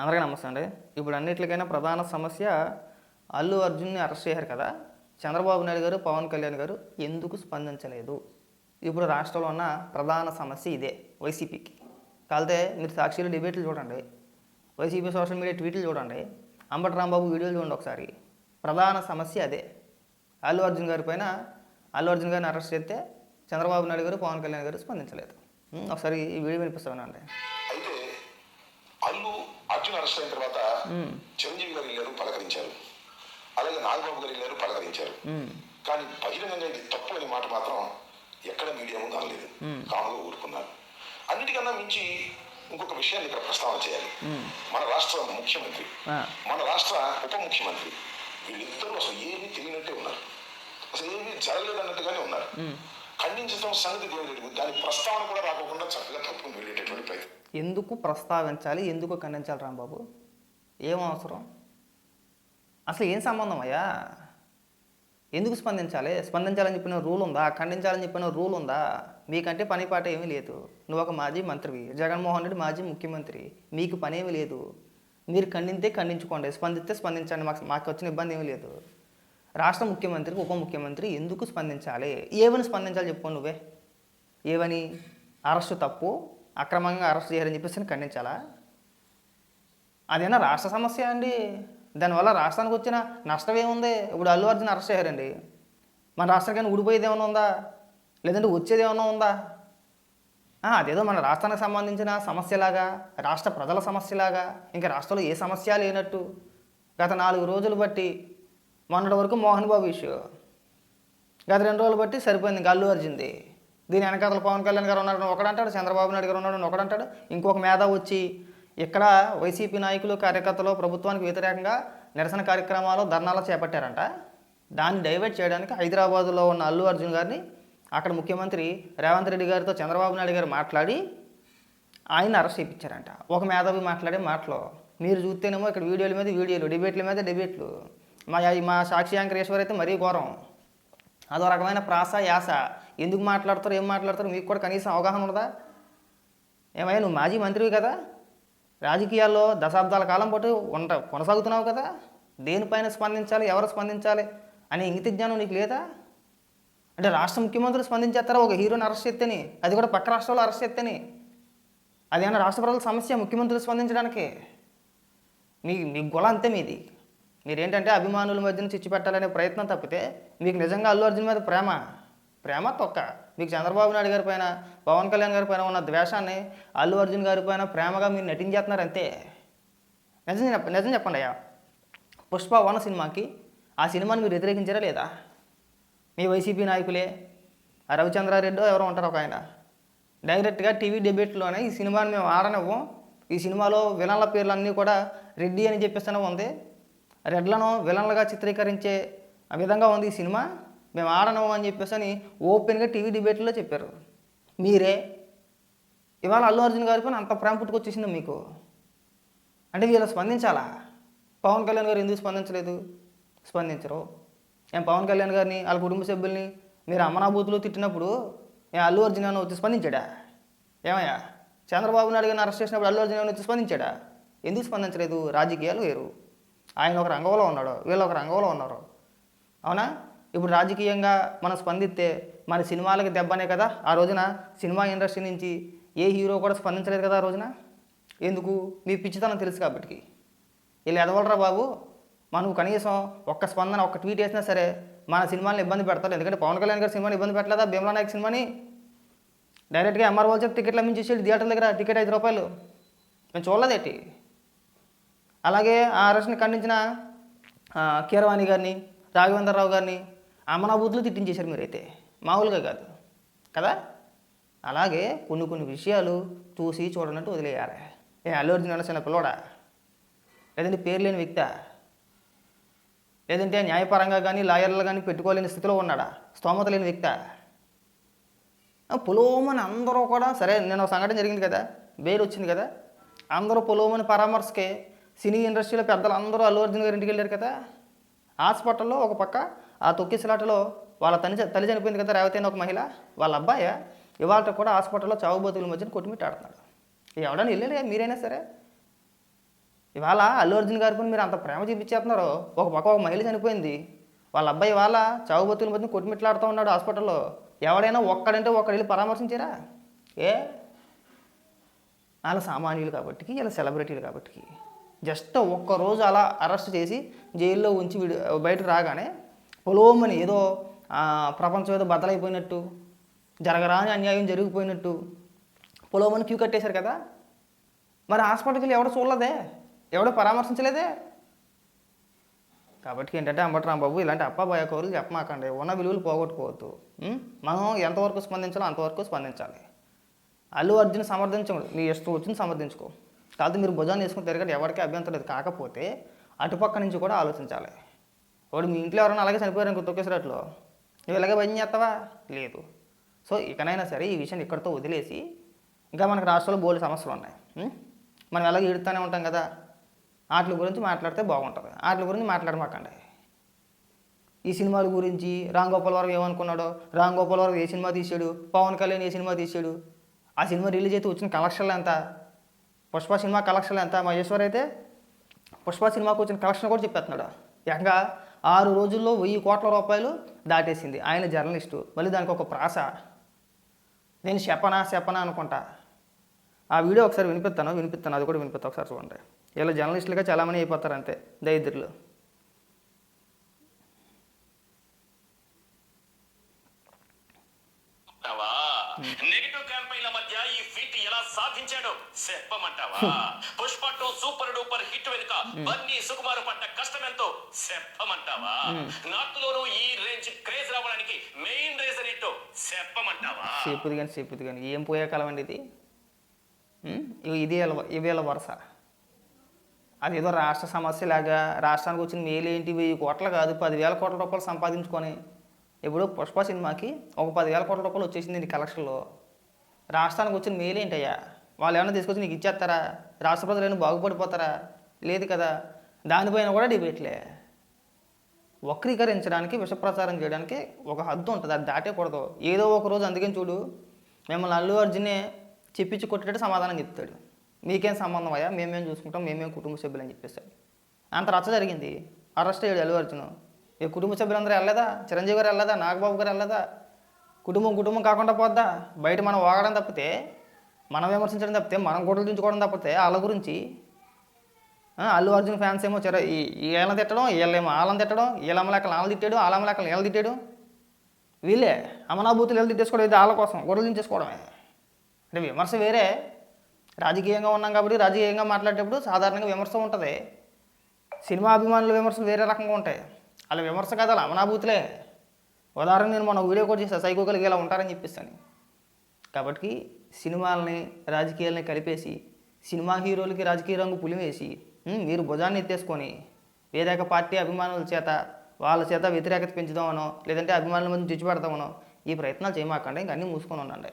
అందరికీ నమస్తే అండి. ఇప్పుడు అన్నిటికైనా ప్రధాన సమస్య అల్లు అర్జున్ని అరెస్ట్ చేశారు కదా. చంద్రబాబు నాయుడు గారు పవన్ కళ్యాణ్ గారు ఎందుకు స్పందించలేదు? ఇప్పుడు రాష్ట్రంలో ఉన్న ప్రధాన సమస్య ఇదే వైసీపీకి. కాలితే మీరు సాక్షిలో డిబేట్లు చూడండి. వైసీపీ సోషల్ మీడియా ట్వీట్లు చూడండి. అంబటి రాంబాబు వీడియోలు చూడండి ఒకసారి. ప్రధాన సమస్య అదే. అల్లు అర్జున్ గారి పైన అల్లు అర్జున్ గారిని అరెస్ట్ చేస్తే చంద్రబాబు నాయుడు గారు పవన్ కళ్యాణ్ గారు స్పందించలేదు. ఒకసారి ఈ వీడియో వినిపిస్తానండి అయితే అల్లు అర్జున్ అరెస్ట్ అయిన తర్వాత చిరంజీవి గారు వెళ్ళారు పలకరించారు. అలాగే నాగబాబు గారు వెళ్ళారు పలకరించారు. కానీ బహిరంగంగా ఇది తప్పు అనే మాట మాత్రం ఎక్కడ మీడియా ముందు అనలేదు. కాముగా ఊరుకున్నారు. అన్నిటికన్నా మించి ఇంకొక విషయాన్ని ఇక్కడ ప్రస్తావన చేయాలి. మన రాష్ట్ర ముఖ్యమంత్రి. మన రాష్ట్ర ఉప ముఖ్యమంత్రి వీళ్ళిద్దరూ అసలు ఏమీ తెలియనట్టే ఉన్నారు. అసలు ఏమీ జరగలేదన్నట్టుగానే ఉన్నారు. ఖండించడం సంగతి తెలియలేదు దాని ప్రస్తావన కూడా రాకుండా చక్కగా తప్పుకుని వెళ్ళేటటువంటి ప్రయత్నం. ఎందుకు ప్రస్తావించాలి? ఎందుకు ఖండించాలి రాంబాబు? ఏం అవసరం? అసలు ఏం సంబంధం అయ్యా? ఎందుకు స్పందించాలి? స్పందించాలని చెప్పిన రూల్ ఉందా? ఖండించాలని చెప్పిన రూల్ ఉందా? మీకంటే పని పాట ఏమీ లేదు. నువ్వు ఒక మాజీ మంత్రివి. జగన్మోహన్ రెడ్డి మాజీ ముఖ్యమంత్రి. మీకు పని ఏమీ లేదు. మీరు ఖండితే ఖండించుకోండి. స్పందిస్తే స్పందించండి. మాకు మాకు వచ్చిన ఇబ్బంది ఏమీ లేదు. రాష్ట్ర ముఖ్యమంత్రికి ఉప ముఖ్యమంత్రి ఎందుకు స్పందించాలి? ఏమని స్పందించాలి చెప్పు నువ్వే. ఏవని అరెస్టు తప్పు అక్రమంగా అరెస్ట్ చేయాలని చెప్పేసి ఖండించాలా? అదేనా రాష్ట్ర సమస్య అండి? దానివల్ల రాష్ట్రానికి వచ్చిన నష్టం ఏముంది ఇప్పుడు అల్లు అర్జున్ అరెస్ట్ చేయారండి మన రాష్ట్రానికి ఊడిపోయేది ఏమైనా ఉందా? లేదంటే వచ్చేది ఏమైనా ఉందా అదేదో మన రాష్ట్రానికి సంబంధించిన సమస్యలాగా రాష్ట్ర ప్రజల సమస్యలాగా ఇంకా రాష్ట్రంలో ఏ సమస్య లేనట్టు గత నాలుగు రోజులు బట్టి మొన్నటి వరకు మోహన్ బాబు ఇష్యూ. గత రెండు రోజులు బట్టి సరిపోయింది. ఇంకా అల్లు అర్జున్ది దీని వెనకాతల పవన్ కళ్యాణ్ గారు ఉన్నాడు. ఒకడంటాడు చంద్రబాబు నాయుడు గారు ఉన్నాడు. ఒకడంటాడు. ఇంకొక మేధ వచ్చి ఇక్కడ వైసీపీ నాయకులు కార్యకర్తలు ప్రభుత్వానికి వ్యతిరేకంగా నిరసన కార్యక్రమాలు ధర్నాలు చేపట్టారంట. దాన్ని డైవర్ట్ చేయడానికి హైదరాబాదులో ఉన్న అల్లు అర్జున్ గారిని అక్కడ ముఖ్యమంత్రి రేవంత్ రెడ్డి గారితో చంద్రబాబు నాయుడు గారు మాట్లాడి ఆయన అరెస్ట్ చేయించారంట. ఒక మేధావి మాట్లాడే మాటలు. మీరు చూస్తేనేమో ఇక్కడ వీడియోల మీద వీడియోలు డిబేట్ల మీద డిబేట్లు. మా మా సాక్షి యాంకరేశ్వర్ అయితే మరీ ఘోరం. అదో రకమైన ప్రాస యాస. ఎందుకు మాట్లాడతారు ఏం మాట్లాడతారు మీకు కూడా కనీసం అవగాహన ఉండదా? ఏమయ్యా నువ్వు మాజీ మంత్రివి కదా. రాజకీయాల్లో దశాబ్దాల కాలం పాటు ఉంట కొనసాగుతున్నావు కదా. దేనిపైన స్పందించాలి ఎవరు స్పందించాలి అనే ఇంగిత జ్ఞానం నీకు లేదా? అంటే రాష్ట్ర ముఖ్యమంత్రులు స్పందించేస్తారా? ఒక హీరోని అరెస్ట్ చేస్తేని. అది కూడా పక్క రాష్ట్రాల్లో అరెస్ట్ చేస్తేని. అదేమన్నా రాష్ట్ర ప్రజల సమస్య ముఖ్యమంత్రులు స్పందించడానికి? మీ మీ గొల అంతే మీది. మీరేంటంటే అభిమానుల మధ్యన చిచ్చు పెట్టాలనే ప్రయత్నం తప్పితే మీకు నిజంగా అల్లు అర్జున్ మీద ప్రేమ ప్రేమ తొక్క. మీకు చంద్రబాబు నాయుడు గారి పైన పవన్ కళ్యాణ్ గారి పైన ఉన్న ద్వేషాన్ని అల్లు అర్జున్ గారి పైన ప్రేమగా మీరు నటించేస్తున్నారు అంతే. నిజం చెప్ప నిజం చెప్పండి అయ్యా. పుష్ప వన సినిమాకి ఆ సినిమాని మీరు వ్యతిరేకించారా లేదా? మీ వైసీపీ నాయకులే రవిచంద్రారెడ్డి ఎవరో ఉంటారు ఒక ఆయన. డైరెక్ట్గా టీవీ డెబేట్లోనే ఈ సినిమాని మేము ఆడనివ్వం. ఈ సినిమాలో విలన్ల పేర్లన్నీ కూడా రెడ్డి అని చెప్పేస్తూనే ఉంది. రెడ్లను విలన్లుగా చిత్రీకరించే ఆ విధంగా ఉంది ఈ సినిమా. మేము ఆడను అని చెప్పేసి అని ఓపెన్గా టీవీ డిబేట్లో చెప్పారు. మీరే. ఇవాళ అల్లు అర్జున్ గారి పైన అంత ప్రేమ పుట్టుకొచ్చేసింది మీకు? అంటే వీళ్ళు స్పందించాలా? పవన్ కళ్యాణ్ గారు ఎందుకు స్పందించలేదు? స్పందించరు. ఏం పవన్ కళ్యాణ్ గారిని వాళ్ళ కుటుంబ సభ్యుల్ని మీరు అమనాభూతులు తిట్టినప్పుడు ఏ అల్లు అర్జున్ అని వచ్చి స్పందించాడా? ఏమయ్యా? చంద్రబాబు నాయుడు గారిని అరెస్ట్ చేసినప్పుడు అల్లు అర్జున్ అని వచ్చి స్పందించాడా? ఎందుకు స్పందించలేదు? రాజకీయాలు వేరు. ఆయన ఒక రంగంలో ఉన్నాడు వీళ్ళు ఒక రంగంలో ఉన్నారు. అవునా? ఇప్పుడు రాజకీయంగా మనం స్పందిస్తే మన సినిమాలకి దెబ్బనే కదా? ఆ రోజున సినిమా ఇండస్ట్రీ నుంచి ఏ హీరో కూడా స్పందించలేదు కదా ఆ రోజున? ఎందుకు? మీ పిచ్చితనం తెలుసు కాబట్టి. వీళ్ళు ఎదవలరా బాబు? మనం కనీసం ఒక్క స్పందన ఒక్క ట్వీట్ వేసినా సరే మన సినిమాని ఇబ్బంది పెడతారు. ఎందుకంటే పవన్ కళ్యాణ్ గారి సినిమాని ఇబ్బంది పెట్టలేదా? భీమలా నాయక్ సినిమాని? డైరెక్ట్గా ఎంఆర్ఓ చెప్పి టికెట్లు అమ్మించేసి థియేటర్ దగ్గర టికెట్ ఐదు రూపాయలు. మేము చూడలేదేటి? అలాగే ఆ అరెస్ట్ని ఖండించిన కీరవాణి గారిని రాఘవేంద్రరావు గారిని అమనాభూతులు తిట్టించేశారు మీరైతే. మామూలుగా కాదు. కదా? అలాగే కొన్ని కొన్ని విషయాలు చూసి చూడనట్టు వదిలేయాలి. ఏ అల్లు అర్జున్ అన్న చిన్న పిల్లోడా? లేదంటే పేరు లేని వ్యక్తా? లేదంటే న్యాయపరంగా కానీ లాయర్లు కానీ పెట్టుకోలేని స్థితిలో ఉన్నాడా? స్తోమత లేని వ్యక్త? పులోమని అందరూ కూడా సరే నేను ఒక సంఘటన జరిగింది కదా బెయిల్ వచ్చింది కదా అందరూ పులోమని పరామర్శకే సినీ ఇండస్ట్రీలో పెద్దలు అందరూ అల్లు అర్జున్ గారి ఇంటికి వెళ్ళారు కదా. హాస్పిటల్లో ఒక పక్క ఆ తొక్కిసలాటలో వాళ్ళ తల్లి తల్లి చనిపోయింది కదా రేవతి ఒక మహిళ వాళ్ళ అబ్బాయి ఇవాళ కూడా హాస్పిటల్లో చావు మధ్యన కొట్టుమిట్టాడుతున్నాడు. ఎవడని వెళ్ళలే మీరైనా సరే. ఇవాళ అల్లు అర్జున్ గారికి మీరు అంత ప్రేమ చూపించేస్తున్నారు ఒక పక్క ఒక మహిళ చనిపోయింది వాళ్ళ అబ్బాయి ఇవాళ చావుబతుల మధ్యన కొట్టుమిట్లాడుతూ ఉన్నాడు హాస్పిటల్లో. ఎవడైనా ఒక్కడంటే ఒక్కడు వెళ్ళి పరామర్శించారా? ఏ? వాళ్ళ సామాన్యులు కాబట్టి వీళ్ళ సెలబ్రిటీలు కాబట్టి జస్ట్ ఒక్కరోజు అలా అరెస్ట్ చేసి జైల్లో ఉంచి విడి బయటకు రాగానే పొలోమని ఏదో ప్రపంచం ఏదో బద్దలైపోయినట్టు జరగరాని అన్యాయం జరిగిపోయినట్టు పొలోమని క్యూ కట్టేశారు కదా? మరి హాస్పిటల్కి వెళ్ళి ఎవడో చూడలేదే? ఎవడో పరామర్శించలేదే? కాబట్టి ఏంటంటే అంబటరాం బాబు ఇలాంటి అప్పాబాయ కౌరులు చెప్పమాకండి. ఉన్న విలువలు పోగొట్టుకోవద్దు. మనం ఎంతవరకు స్పందించాలో అంతవరకు స్పందించాలి. అల్లు అర్జున్ సమర్థించడు. నీ ఇష్టం వచ్చింది సమర్థించుకో. కాదు మీరు భుజాన్ని వేసుకుని తిరగండి ఎవరికీ అభ్యంతరం లేదు. కాకపోతే అటుపక్క నుంచి కూడా ఆలోచించాలి. వాడు మీ ఇంట్లో ఎవరైనా అలాగే చనిపోయారు ఇంకో తొక్కేసినట్లు నువ్వు ఇలాగే భయం చేస్తావా? లేదు. సో ఇకనైనా సరే ఈ విషయాన్ని ఇక్కడితో వదిలేసి ఇంకా మనకు రాష్ట్రంలో బోల్డ్ సమస్యలు ఉన్నాయి. మనం ఎలాగ ఈడుతూనే ఉంటాం కదా. వాటి గురించి మాట్లాడితే బాగుంటుంది. వాటి గురించి మాట్లాడమాకండి. ఈ సినిమాల గురించి రామ్ గోపాల్ వరకు ఏమనుకున్నాడో? రామ్ గోపాల్ వరకు ఏ సినిమా తీసాడు పవన్ కళ్యాణ్ ఏ సినిమా తీసాడు ఆ సినిమా రిలీజ్ అయితే వచ్చిన కలెక్షన్లు ఎంత? పుష్ప సినిమా కలెక్షన్లు ఎంత? మహేశ్వర్ అయితే పుష్ప సినిమాకు వచ్చిన కలెక్షన్ కూడా చెప్పేస్తున్నాడు. ఏకంగా ఆరు రోజుల్లో వెయ్యి కోట్ల రూపాయలు దాటేసింది ఆయన జర్నలిస్టు. మళ్ళీ దానికి ఒక ప్రాస. నేను చెప్పనా చెప్పనా అనుకుంటా. ఆ వీడియో ఒకసారి వినిపిస్తాను వినిపిస్తాను. అది కూడా వినిపిస్తాను ఒకసారి చూడండి. ఇలా జర్నలిస్టులుగా చాలామంది అయిపోతారు అంతే దరిద్రులు. నెగిటివ్ క్యాంపెయిన్ల మధ్య ఈ ఫీట్ ఎలా సాధించాడో చెప్పమంటావా? Pushpa two super duper hit వెనుక బన్నీ సుకుమార్ పడ్డ కష్టం ఎంతో చెప్పమంటావా? నార్త్ లోను ఈ రేంజ్ క్రేజ్ రావడానికి మెయిన్ రీజన్ ఏంటో చెప్పమంటావా? సేపుది కానీ సేపుది కానీ ఏం పోయే కాలం అండి ఇది? ఇగో ఇది వీళ్ళ- ఇవి వీళ్ళ వరుస. అదేదో రాష్ట్ర సమస్యలాగా రాష్ట్రానికి వచ్చిన మేలు ఏంటి వెయ్యి కోట్లు కాదు పదివేల కోట్ల రూపాయలు సంపాదించుకొని ఇప్పుడు పుష్ప సినిమాకి ఒక పదివేల కోట్ల రూపాయలు వచ్చేసింది నీ కలెక్షన్లో. రాష్ట్రానికి వచ్చిన మేలు ఏంటయ్యా వాళ్ళు ఏమైనా తీసుకొచ్చి నీకు ఇచ్చేస్తారా? రాష్ట్ర ప్రజలు ఏమైనా బాగుపడిపోతారా? లేదు కదా? దానిపైన కూడా డిబేట్లే. వక్రీకరించడానికి విషప్రచారం చేయడానికి ఒక హద్దు ఉంటుంది. అది దాటేకూడదు. ఏదో ఒక రోజు అందుకని చూడు మిమ్మల్ని అల్లు అర్జునే చెప్పించి కొట్టేటట్టు సమాధానం చెప్తాడు. మీకేం సంబంధం అయ్యా? మేమేం చూసుకుంటాం? మేమేం కుటుంబ సభ్యులు అని చెప్పేశాడు అంత రచ్చ జరిగింది. అరెస్ట్ అయ్యాడు అల్లు అర్జున్. ఈ కుటుంబ సభ్యులందరూ వెళ్ళదా? చిరంజీవి గారు వెళ్ళదా? నాగబాబు గారు వెళ్ళదా? కుటుంబం కుటుంబం కాకుండా పోద్దా? బయట మనం వాగడం తప్పితే మనం విమర్శించడం తప్పితే మనం గొడవలు దించుకోవడం తప్పితే వాళ్ళ గురించి అల్లు అర్జున్ ఫ్యాన్స్ ఏమో చిర ఈ- వీళ్ళని తిట్టడం వీళ్ళేమో వాళ్ళని తిట్టడం వీళ్ళమ్మ లెక్కలు వాళ్ళని తిట్టాడు వాళ్ళమ్మ లెక్కలు వీళ్ళు తిట్టాడు. వీళ్ళే అమనాభూతులు వీళ్ళు తిట్టేసుకోవడం ఇది వాళ్ళ కోసం గొడవలు దించేసుకోవడమే. అంటే విమర్శ వేరే. రాజకీయంగా ఉన్నాం కాబట్టి రాజకీయంగా మాట్లాడేటప్పుడు సాధారణంగా విమర్శ ఉంటుంది. సినిమా అభిమానుల విమర్శలు వేరే రకంగా ఉంటాయి. అలా విమర్శ కాదు అలా అమనాభూతులే ఉదాహరణ నేను మన వీడియో కూడా చేస్తాను సైకో కలిగి ఇలా ఉంటారని చెప్పిస్తాను కాబట్టి సినిమాలని రాజకీయాలని కలిపేసి సినిమా హీరోలకి రాజకీయ రంగు పులివేసి మీరు భుజాన్ని ఎత్తేసుకొని వేరేక పార్టీ అభిమానుల చేత వాళ్ళ చేత వ్యతిరేకత పెంచుదామనో లేదంటే అభిమానుల మంది చుచ్చిపెడతామనో ఈ ప్రయత్నాలు చేయమాకండి ఇంకా అన్నీ మూసుకొని ఉండండి.